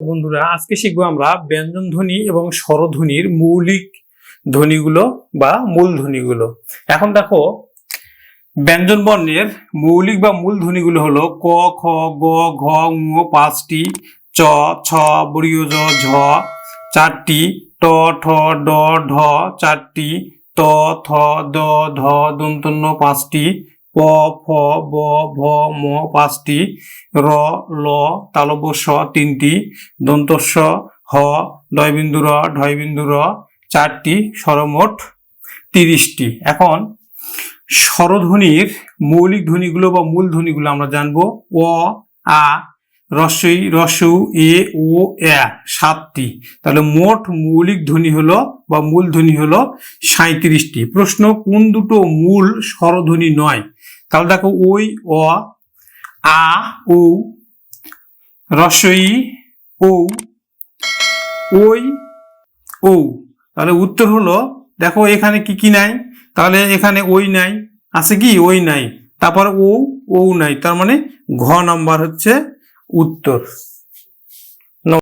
বন্ধুরা, আজকে শিখব আমরা ব্যঞ্জন ধ্বনি এবং স্বরধ্বনির মৌলিক ধ্বনিগুলো বা মূল ধ্বনিগুলো। এখন দেখো, ব্যঞ্জন বর্ণের মৌলিক বা মূল ধ্বনিগুলো হলো ক, খ, গ, ঘ পাঁচটি, চ, ছ বড়িয় জ ঝ, চারটি, ট, ঠ, ড, ঢ, চারটি, ত, থ, দ, ধ দন্তন্য পাঁচটি প, ফ, ব, ভ, ম পাঁচটি, র, ল, তালব্য, স তিনটি, দন্তস্ব, হ ডয়বিন্দু র, ঢয়বিন্দু, র চারটি, সরমোট তিরিশটি। এখন স্বরধ্বনির মৌলিক ধ্বনিগুলো বা মূল ধ্বনিগুলো আমরা জানব। অ, আ রসই রসউ এ ও এ সাতটি। তাহলে মোট মৌলিক ধ্বনি হলো বা মূল ধ্বনি হলো সাঁত্রিশটি প্রশ্ন, কোন দুটো মূল স্বরধ্বনি নয়? তাহলে দেখো ওই, অ, আ, উ, রসই ও ওই ও তাহলে উত্তর হলো, দেখো এখানে কি কি নাই? তাহলে এখানে ওই নাই, আছে কি? ওই নাই। তারপর ও ও নাই। তার মানে ঘ নাম্বার হচ্ছে উত্তর।